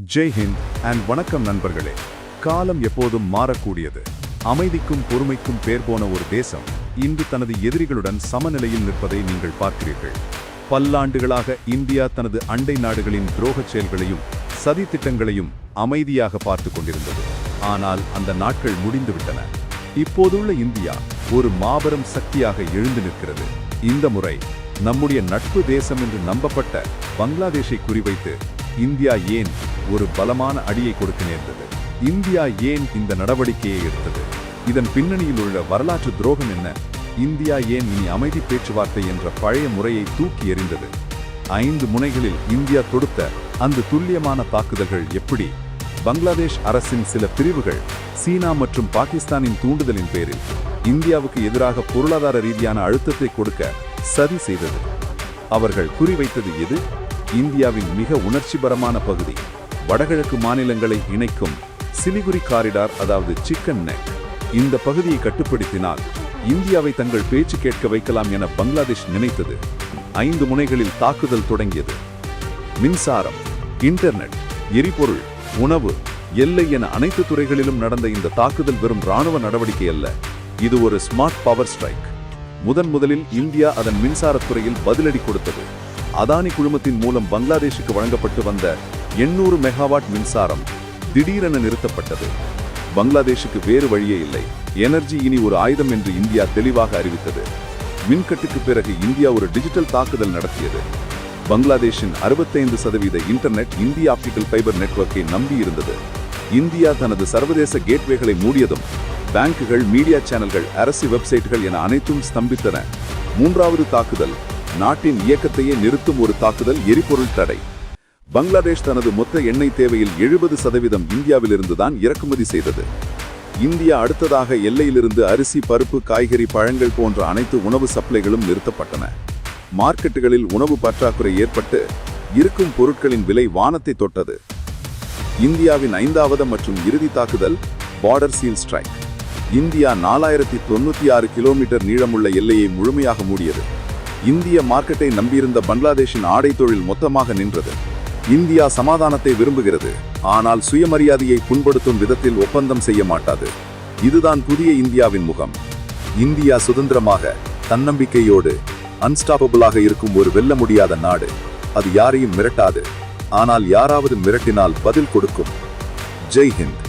ஜெய்ஹிந்த் and வணக்கம் நண்பர்களே. காலம் எப்போதும் மாறக்கூடியது. அமைதிக்கும் பொறுமைக்கும் பேர் போன ஒரு தேசம் இன்று தனது எதிரிகளுடன் சமநிலையில் நிற்பதை நீங்கள் பார்க்கிறீர்கள். பல்லாண்டுகளாக இந்தியா தனது அண்டை நாடுகளின் துரோகச் செயல்களையும் சதி திட்டங்களையும் அமைதியாக பார்த்து கொண்டிருந்தது. ஆனால் அந்த நாட்கள் முடிந்துவிட்டன. இப்போதுள்ள இந்தியா ஒரு மாபெரும் சக்தியாக எழுந்து நிற்கிறது. இந்த முறை நம்முடைய நட்பு தேசம் என்று நம்பப்பட்ட பங்களாதேஷை குறிவைத்து இந்தியா ஏன் ஒரு பலமான அடியை கொடுக்க நேர்ந்தது. இந்தியா ஏன் இந்த நடவடிக்கையை எடுத்தது? இதன் பின்னணியில் உள்ள வரலாற்று துரோகம் என்ன? இந்தியா ஏன் இனி அமைதி பேச்சுவார்த்தை என்ற பழைய முறையை தூக்கி எறிந்தது? ஐந்து முனைகளில் இந்தியா தொடுத்த அந்த துல்லியமான தாக்குதல்கள் எப்படி? பங்களாதேஷ் அரசின் சில பிரிவுகள் சீனா மற்றும் பாகிஸ்தானின் தூண்டுதலின் பேரில் இந்தியாவுக்கு எதிராக பொருளாதார ரீதியான அழுத்தத்தை கொடுக்க சதி செய்தது. அவர்கள் குறிவைத்தது எது? இந்தியாவின் மிக உணர்ச்சிபரமான பகுதி. வடகிழக்கு மாநிலங்களை இணைக்கும் சிலிகுரி காரிடார் அதாவது சிக்கன் நெக் இந்த பகுதியை கட்டுப்படுத்தினால் இந்தியாவை தங்கள் பேச்சு கேட்க வைக்கலாம் என பங்களாதேஷ் நினைத்தது. ஐந்து முனைகளில் தாக்குதல் தொடங்கியது. மின்சாரம் இன்டர்நெட் எரிபொருள் உணவு எல்லை என அனைத்து துறைகளிலும் நடந்த இந்த தாக்குதல் வெறும் ராணுவ நடவடிக்கை அல்ல இது ஒரு ஸ்மார்ட் பவர் ஸ்ட்ரைக் முதன் முதலில் இந்தியா அதன் மின்சாரத்துறையில் பதிலடி கொடுத்தது. அதானி குழுமத்தின் மூலம் பங்களாதேஷுக்கு வழங்கப்பட்டு வந்த எண்ணூறு மெகாவாட் மின்சாரம் திடீரென நிறுத்தப்பட்டது. பங்களாதேஷுக்கு வேறு வழியே இல்லை. எனர்ஜி இனி ஒரு ஆயுதம் என்று இந்தியா தெளிவாக அறிவித்தது. மின்கட்டுக்கு பிறகு இந்தியா ஒரு டிஜிட்டல் தாக்குதல் நடத்தியது. பங்களாதேஷின் அறுபத்தைந்து சதவீத இன்டர்நெட் இந்திய ஆப்டிகல் ஃபைபர் நெட்வொர்க்கை நம்பியிருந்தது இந்தியா தனது சர்வதேச கேட்வேகளை மூடியதும் பேங்குகள் மீடியா சேனல்கள் அரசு வெப்சைட்டுகள் என அனைத்தும் ஸ்தம்பித்தன. மூன்றாவது தாக்குதல் நாட்டின் இயக்கத்தையே நிறுத்தும் ஒரு தாக்குதல் எரிபொருள் தடை. பங்களாதேஷ் தனது மொத்த எண்ணெய் தேவையில் எழுபது சதவீதம் இந்தியாவிலிருந்து தான் இறக்குமதி செய்தது. இந்தியா அடுத்ததாக எல்லையிலிருந்து அரிசி பருப்பு காய்கறி பழங்கள் போன்ற அனைத்து உணவு சப்ளைகளும் நிறுத்தப்பட்டன. மார்க்கெட்டுகளில் உணவு பற்றாக்குறை ஏற்பட்டு இருக்கும் பொருட்களின் விலை வானத்தை தொட்டது. இந்தியாவின் ஐந்தாவது மற்றும் இறுதி தாக்குதல் பார்டர் சீல் ஸ்ட்ரைக் இந்தியா நாலாயிரத்தி தொண்ணூத்தி ஆறு கிலோமீட்டர் நீளமுள்ள எல்லையை முழுமையாக மூடியது. இந்திய மார்க்கெட்டை நம்பியிருந்த பங்களாதேஷின் ஆடை தொழில் மொத்தமாக நின்றது. இந்தியா சமாதானத்தை விரும்புகிறது. ஆனால் சுயமரியாதையை புண்படுத்தும் விதத்தில் ஒப்பந்தம் செய்ய மாட்டாது. இதுதான் புதிய இந்தியாவின் முகம். இந்தியா சுதந்திரமாக தன்னம்பிக்கையோடு அன்ஸ்டாப்பபிளாக இருக்கும் ஒரு வெல்ல முடியாத நாடு. அது யாரையும் மிரட்டாது. ஆனால் யாராவது மிரட்டினால் பதில் கொடுக்கும். ஜெய் ஹிந்த்.